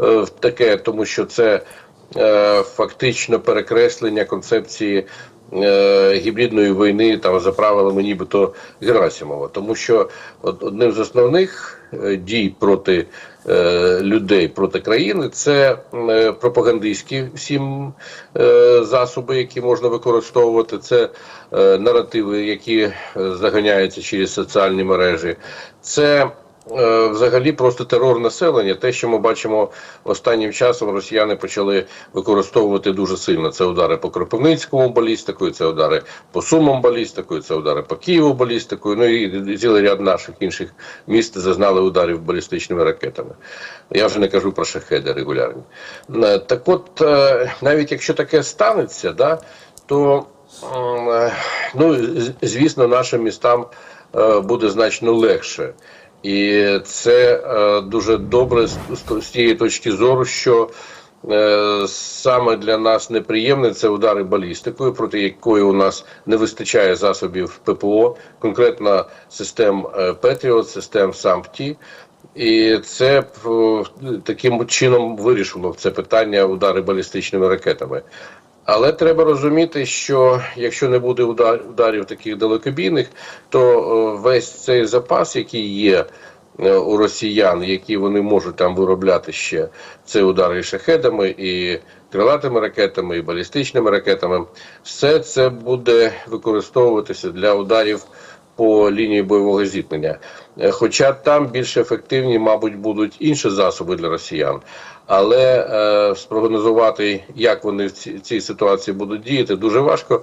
е, таке, тому що це е, фактично перекреслення концепції е, гібридної війни там за правилами нібито Герасимова. Тому що одним з основних дій проти людей, проти країни це пропагандистські всім засоби, які можна використовувати. Це наративи, які заганяються через соціальні мережі. Це Взагалі просто терор населення. Те, що ми бачимо останнім часом, росіяни почали використовувати дуже сильно. Це удари по Кропивницькому балістикою, це удари по Сумам балістикою, це удари по Києву балістикою. Ну і цілий ряд наших інших міст зазнали ударів балістичними ракетами. Я вже не кажу про шахеди регулярні. Е, Так от, е, навіть якщо таке станеться, да, то е, ну, звісно, нашим містам е, буде значно легше. І це е, дуже добре з, з, тієї точки зору, що е, саме для нас неприємне це удари балістикою, проти якої у нас не вистачає засобів ППО, конкретно систем е, Петріот, систем САМПТІ. І це е, таким чином вирішило це питання удари балістичними ракетами. Але треба розуміти, що якщо не буде удар, ударів таких далекобійних, то е, весь цей запас, який є у росіян, які вони можуть там виробляти ще, це удари шахедами, і крилатими ракетами, і балістичними ракетами, все це буде використовуватися для ударів по лінії бойового зіткнення. Е, Хоча там більш ефективні, мабуть, будуть інші засоби для росіян. Але е, спрогнозувати, як вони в ці- цій ситуації будуть діяти, дуже важко.